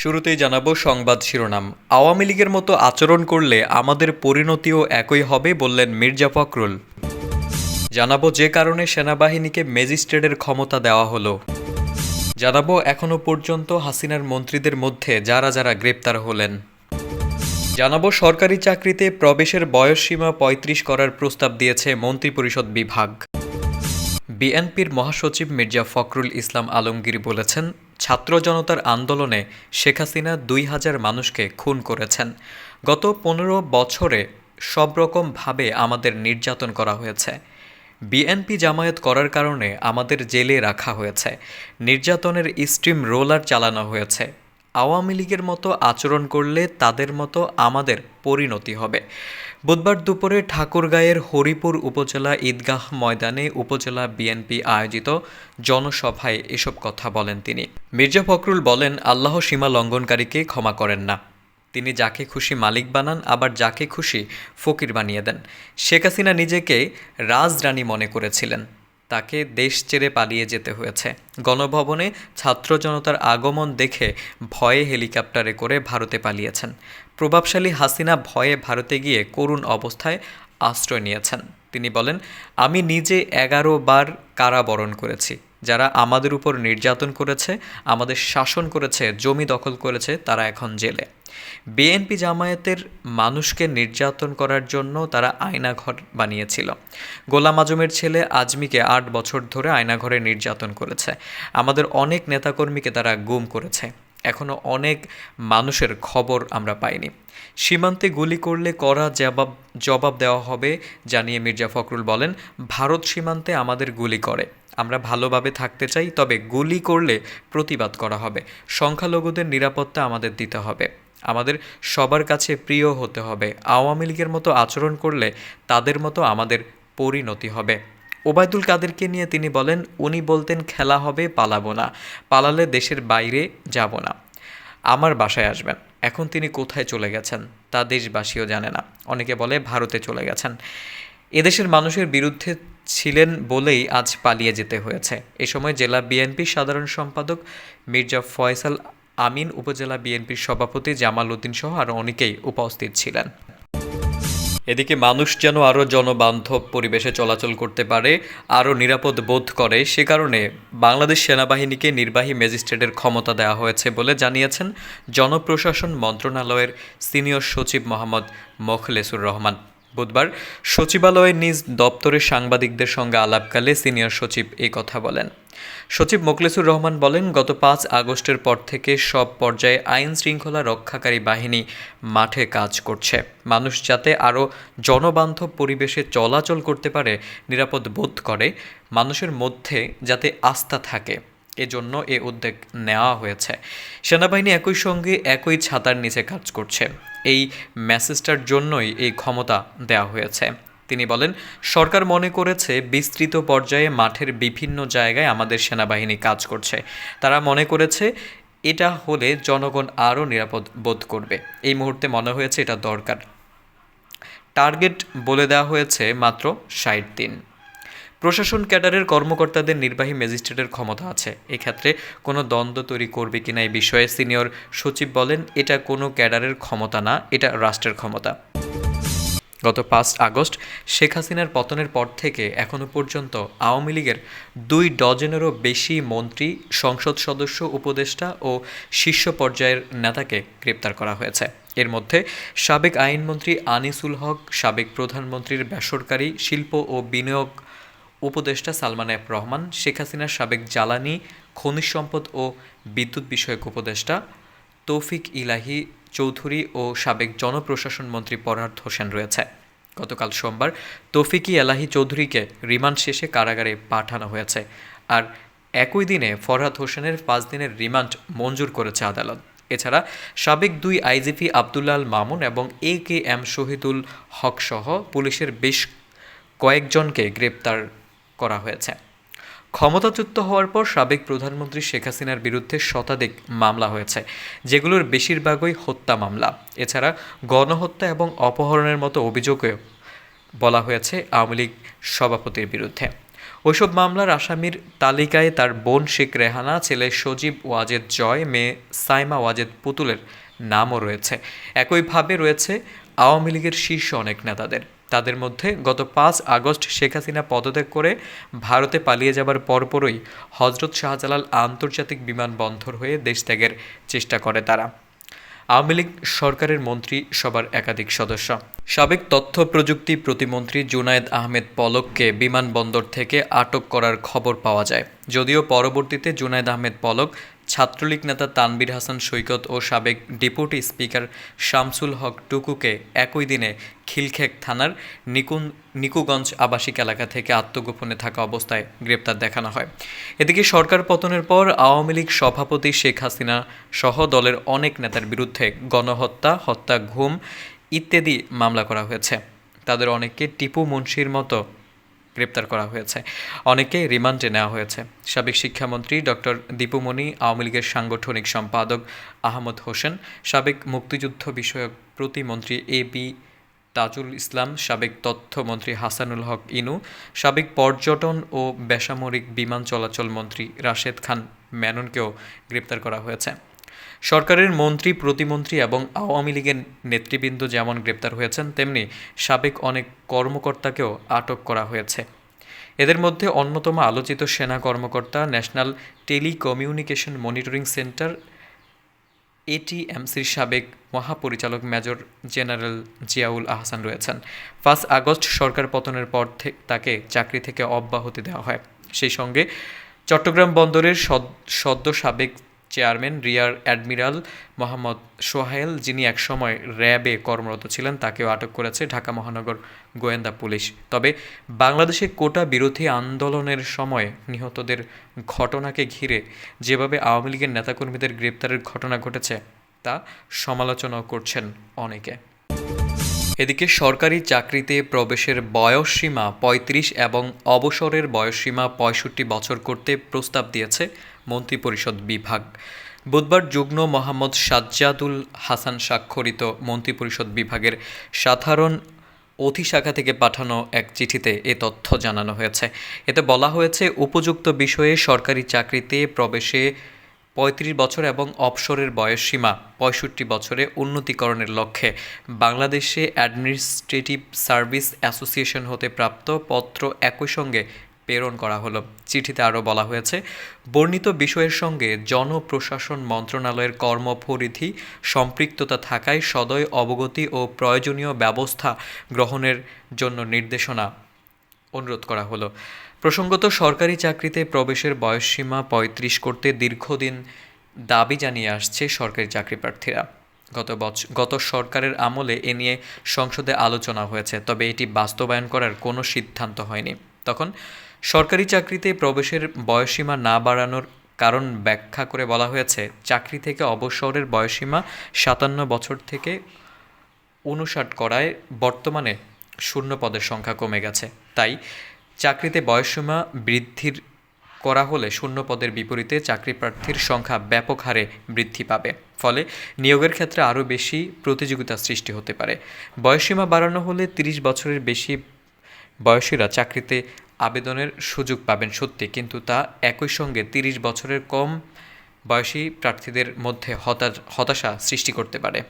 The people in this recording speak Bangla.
শুরুতেই জানাব সংবাদ শিরোনাম। আওয়ামী লীগের মতো আচরণ করলে আমাদের পরিণতিও একই হবে বললেন মির্জা ফখরুল। জানাব যে কারণে সেনাবাহিনীকে ম্যাজিস্ট্রেটের ক্ষমতা দেওয়া হলো। জানাব এখনও পর্যন্ত হাসিনার মন্ত্রীদের মধ্যে যারা যারা গ্রেপ্তার হলেন। জানাব সরকারি চাকরিতে প্রবেশের বয়সসীমা পঁয়ত্রিশ করার প্রস্তাব দিয়েছে মন্ত্রিপরিষদ বিভাগ। বিএনপির মহাসচিব মির্জা ফখরুল ইসলাম আলমগীর বলেছেন ছাত্র জনতার আন্দোলনে শেখ হাসিনা দুই হাজার মানুষকে খুন করেছেন। গত পনেরো বছরে সব রকমভাবে আমাদের নির্যাতন করা হয়েছে। বিএনপি জামায়াত করার কারণে আমাদের জেলে রাখা হয়েছে। নির্যাতনের স্ট্রিম রোলার চালানো হয়েছে। আওয়ামী লীগের মতো আচরণ করলে তাদের মতো আমাদের পরিণতি হবে। বুধবার দুপুরে ঠাকুরগাঁয়ের হরিপুর উপজেলা ঈদগাহ ময়দানে উপজেলা বিএনপি আয়োজিত জনসভায় এসব কথা বলেন তিনি। মির্জা ফখরুল বলেন, আল্লাহ সীমা লঙ্ঘনকারীকে ক্ষমা করেন না। তিনি যাকে খুশি মালিক বানান, আবার যাকে খুশি ফকির বানিয়ে দেন। শেখ হাসিনা নিজেকে রাজরানী মনে করেছিলেন। তাকে দেশ ছেড়ে পালিয়ে যেতে হয়েছে। গণভবনে ছাত্র জনতার আগমন দেখে ভয়ে হেলিকপ্টারে করে ভারতে পালিয়েছেন। প্রভাবশালী হাসিনা ভয়ে ভারতে গিয়ে করুণ অবস্থায় আশ্রয় নিয়েছেন। তিনি বলেন, আমি নিজে এগারো বার কারাবরণ করেছি। যারা আমাদের উপর নির্যাতন করেছে, আমাদের শাসন করেছে, জমি দখল করেছে, তারা এখন জেলে। বিএনপি জামায়াতের মানুষকে নির্যাতন করার জন্য তারা আয়নাঘর বানিয়েছিল। গোলাম আজমের ছেলে আজমিকে আট বছর ধরে আয়নাঘরে নির্যাতন করেছে। আমাদের অনেক নেতাকর্মীকে তারা গুম করেছে। এখনও অনেক মানুষের খবর আমরা পাইনি। সীমান্তে গুলি করলে করা জবাব জবাব দেওয়া হবে, জানিয়ে মির্জা ফখরুল বলেন, ভারত সীমান্তে আমাদের গুলি করে। আমরা ভালোভাবে থাকতে চাই, তবে গুলি করলে প্রতিবাদ করা হবে। সংখ্যালঘুদের নিরাপত্তা আমাদের দিতে হবে। আমাদের সবার কাছে প্রিয় হতে হবে। আওয়ামী লীগের মতো আচরণ করলে তাদের মতো আমাদের পরিণতি হবে। ওবায়দুল কাদেরকে নিয়ে তিনি বলেন, উনি বলতেন, খেলা হবে, পালাবো না। পালালে দেশের বাইরে যাব না আমার বাসায় আসবেন। এখন তিনি কোথায় চলে গেছেন, তা দেশবাসীও জানে না। অনেকে বলে ভারতে চলে গেছেন। এদেশের মানুষের বিরুদ্ধে ছিলেন বলেই আজ পালিয়ে যেতে হয়েছে। এ সময় জেলা বিএনপির সাধারণ সম্পাদক মির্জা ফয়সাল আমিন, উপজেলা বিএনপির সভাপতি জামাল উদ্দিন সহ আরও অনেকেই উপস্থিত ছিলেন। এদিকে মানুষ যেন আরও জনবান্ধব পরিবেশে চলাচল করতে পারে, আরও নিরাপদ বোধ করে, সে কারণে বাংলাদেশ সেনাবাহিনীকে নির্বাহী ম্যাজিস্ট্রেটের ক্ষমতা দেওয়া হয়েছে বলে জানিয়েছেন জনপ্রশাসন মন্ত্রণালয়ের সিনিয়র সচিব মোহাম্মদ মোখলেসুর রহমান। বুধবার সচিবালয়ের নিজ দপ্তরের সাংবাদিকদের সঙ্গে আলাপকালে সিনিয়র সচিব এই কথা বলেন। সচিব মোখলেসুর রহমান বলেন, গত পাঁচ আগস্টের পর থেকে সব পর্যায়ে আইন শৃঙ্খলা রক্ষাকারী বাহিনী মাঠে কাজ করছে। মানুষ যাতে আরও জনবান্ধব পরিবেশে চলাচল করতে পারে, নিরাপদ বোধ করে। মানুষের মধ্যে যাতে আস্থা থাকে, এজন্য এ উদ্যোগ নেওয়া হয়েছে। সেনাবাহিনী একই সঙ্গে একই ছাতার নিচে কাজ করছে। এই মেসেজটার জন্যই এই ক্ষমতা দেওয়া হয়েছে। তিনি বলেন, সরকার মনে করেছে বিস্তৃত পর্যায়ে মাঠের বিভিন্ন জায়গায় আমাদের সেনাবাহিনী কাজ করছে। তারা মনে করেছে এটা হলে জনগণ আরও নিরাপদ বোধ করবে। এই মুহূর্তে মনে হয়েছে এটা দরকার। টার্গেট বলে দেওয়া হয়েছে মাত্র ষাট দিন। প্রশাসন ক্যাডারের কর্মকর্তাদের নির্বাহী ম্যাজিস্ট্রেটের ক্ষমতা আছে। এক্ষেত্রে কোনো দ্বন্দ্ব তৈরি করবে কিনা এই বিষয়ে সিনিয়র সচিব বলেন, এটা কোনো ক্যাডারের ক্ষমতা না, এটা রাষ্ট্রের ক্ষমতা। গত পাঁচ আগস্ট শেখ হাসিনার পতনের পর থেকে এখনও পর্যন্ত আওয়ামী লীগের দুই ডজনেরও বেশি মন্ত্রী, সংসদ সদস্য, উপদেষ্টা ও শীর্ষ পর্যায়ের নেতাকে গ্রেপ্তার করা হয়েছে। এর মধ্যে সাবেক আইনমন্ত্রী আনিসুল হক, সাবেক প্রধানমন্ত্রীর বেসরকারি শিল্প ও বিনিয়োগ উপদেষ্টা সালমান এফ রহমান, শেখ হাসিনার সাবেক জ্বালানি, খনিজ সম্পদ ও বিদ্যুৎ বিষয়ক উপদেষ্টা তৌফিক ইলাহি চৌধুরী ও সাবেক জনপ্রশাসন মন্ত্রী পরার্থ হোসেন রয়েছে। গতকাল সোমবার তৌফিকি এলাহি চৌধুরীকে রিমান্ড শেষে কারাগারে পাঠানো হয়েছে। আর একই দিনে ফরহাদ হোসেনের পাঁচ দিনের রিমান্ড মঞ্জুর করেছে আদালত। এছাড়া সাবেক দুই আইজিপি আবদুল্লাল মামুন এবং এ কে এম শহীদুল হক সহ পুলিশের বেশ কয়েকজনকে গ্রেপ্তার করা হয়েছে। ক্ষমতাচ্যুত হওয়ার পর সাবেক প্রধানমন্ত্রী শেখ হাসিনার বিরুদ্ধে শতাধিক মামলা হয়েছে, যেগুলোর বেশিরভাগই হত্যা মামলা। এছাড়া গণহত্যা এবং অপহরণের মতো অভিযোগেও বলা হয়েছে আওয়ামী লীগ সভাপতির বিরুদ্ধে। ওইসব মামলার আসামির তালিকায় তার বোন শেখ রেহানা, ছেলে সজীব ওয়াজেদ জয়, মেয়ে সাইমা ওয়াজেদ পুতুলের নামও রয়েছে। একইভাবে রয়েছে আওয়ামী লীগের শীর্ষ অনেক নেতাদের। তাদের মধ্যে গত পাঁচ আগস্ট শেখ হাসিনা পদত্যাগ করে ভারতে পালিয়ে যাবার পরপরই হজরত শাহজালাল আন্তর্জাতিক বিমানবন্দর হয়ে দেশ ত্যাগের চেষ্টা করে তারা। আওয়ামী লীগ সরকারের মন্ত্রী সবার একাধিক সদস্য। সাবেক তথ্য প্রযুক্তি প্রতিমন্ত্রী জুনায়েদ আহমেদ পলককে বিমানবন্দর থেকে আটক করার খবর পাওয়া যায়। যদিও পরবর্তীতে জুনায়েদ আহমেদ পলক ছাত্রলীগ নেতা তানবির হাসান সৈকত ও সাবেক ডেপুটি স্পিকার শামসুল হক টুকুকে একই দিনে খিলখেক থানার নিকুন নিকুগঞ্জ আবাসিক এলাকা থেকে আত্মগোপনে থাকা অবস্থায় গ্রেপ্তার দেখানো হয়। এদিকে সরকার পতনের পর আওয়ামী লীগ সভাপতি শেখ হাসিনা সহ দলের অনেক নেতার বিরুদ্ধে গণহত্যা, হত্যা, ঘুম ইত্যাদি মামলা করা হয়েছে। তাদের অনেককে টিপু মুন্সির মতো গ্রেপ্তার করা হয়েছে। অনেকে রিমান্ডে নেওয়া হয়েছে। সাবেক শিক্ষামন্ত্রী ডক্টর দীপুমণি আওয়ামী লীগের সাংগঠনিক সম্পাদক আহমদ হোসেন, সাবেক মুক্তিযুদ্ধ বিষয়ক প্রতিমন্ত্রী এ বি তাজুল ইসলাম, সাবেক তথ্যমন্ত্রী হাসানুল হক ইনু, সাবেক পর্যটন ও বেসামরিক বিমান চলাচল মন্ত্রী রাশেদ খান মেননকেও গ্রেপ্তার করা হয়েছে। সরকারের মন্ত্রী, প্রতিমন্ত্রী এবং আওয়ামী লীগের নেতৃবৃন্দ যেমন গ্রেপ্তার হয়েছেন, তেমনি সাবেক অনেক কর্মকর্তাকেও আটক করা হয়েছে। এদের মধ্যে অন্যতম আলোচিত সেনা কর্মকর্তা ন্যাশনাল টেলিকমিউনিকেশন মনিটরিং সেন্টার এটিএমসির সাবেক মহাপরিচালক মেজর জেনারেল জিয়াউল আহসান রয়েছেন। ফার্স্ট আগস্ট সরকার পতনের পর তাকে চাকরি থেকে অব্যাহতি দেওয়া হয়। সেই সঙ্গে চট্টগ্রাম বন্দরের সদ- সদ্য সাবেক chairman rear admiral Mohammad Sohel যিনি একসময় র্যাবে কর্মরত ছিলেন, তাকেও আটক করেছে ঢাকা মহানগর গোয়েন্দা পুলিশ। তবে বাংলাদেশে কোটা বিরোধী আন্দোলনের সময় নিহতদের ঘটনাকে ঘিরে যেভাবে আওয়ামী লীগের নেতাকর্মীদের গ্রেপ্তারের ঘটনা ঘটেছে, তা সমালোচনাও করছেন অনেকে। এদিকে সরকারি চাকরিতে প্রবেশের বয়সসীমা পঁয়ত্রিশ এবং অবসরের বয়সসীমা পঁয়ষট্টি বছর করতে প্রস্তাব দিয়েছে মন্ত্রিপরিষদ বিভাগ। বুধবার যুগ্ম মোহাম্মদ সাজ্জাদুল হাসান স্বাক্ষরিত মন্ত্রিপরিষদ বিভাগের সাধারণ অধিশাখা থেকে পাঠানো এক চিঠিতে এ তথ্য জানানো হয়েছে। এতে বলা হয়েছে, উপযুক্ত বিষয়ে সরকারি চাকরিতে প্রবেশে পঁয়ত্রিশ বছর এবং অবসরের বয়সসীমা পঁয়ষট্টি বছরে উন্নতিকরণের লক্ষ্যে বাংলাদেশে অ্যাডমিনিস্ট্রেটিভ সার্ভিস অ্যাসোসিয়েশন হতে প্রাপ্ত পত্র একই সঙ্গে প্রেরণ করা হলো। চিঠিতে আরও বলা হয়েছে, বর্ণিত বিষয়ের সঙ্গে জনপ্রশাসন মন্ত্রণালয়ের কর্মপরিধি সম্পৃক্ততা থাকায় সদয় অবগতি ও প্রয়োজনীয় ব্যবস্থা গ্রহণের জন্য নির্দেশনা অনুরোধ করা হলো। প্রসঙ্গত, সরকারি চাকরিতে প্রবেশের বয়সসীমা পঁয়ত্রিশ করতে দীর্ঘদিন দাবি জানিয়ে আসছে সরকারি চাকরি প্রার্থীরা গত বছর গত সরকারের আমলে এ নিয়ে সংসদে আলোচনা হয়েছে, তবে এটি বাস্তবায়ন করার কোনো সিদ্ধান্ত হয়নি। তখন সরকারি চাকরিতে প্রবেশের বয়সসীমা না বাড়ানোর কারণ ব্যাখ্যা করে বলা হয়েছে, চাকরি থেকে অবসরের বয়সসীমা সাতান্ন বছর থেকে উনষাট করায় বর্তমানে শূন্য পদের সংখ্যা কমে গেছে। তাই চাকরিতে বয়সসীমা বৃদ্ধির করা হলে শূন্য পদের বিপরীতে চাকরি প্রার্থীর সংখ্যা ব্যাপক হারে বৃদ্ধি পাবে। ফলে নিয়োগের ক্ষেত্রে আরও বেশি প্রতিযোগিতা সৃষ্টি হতে পারে। বয়সসীমা বাড়ানো হলে তিরিশ বছরের বেশি বয়সীরা চাকরিতে আবেদনের সুযোগ পাবেন সত্যি, কিন্তু তা একই সঙ্গে তিরিশ বছরের কম বয়সী প্রার্থীদের মধ্যে হতাশা সৃষ্টি করতে পারে।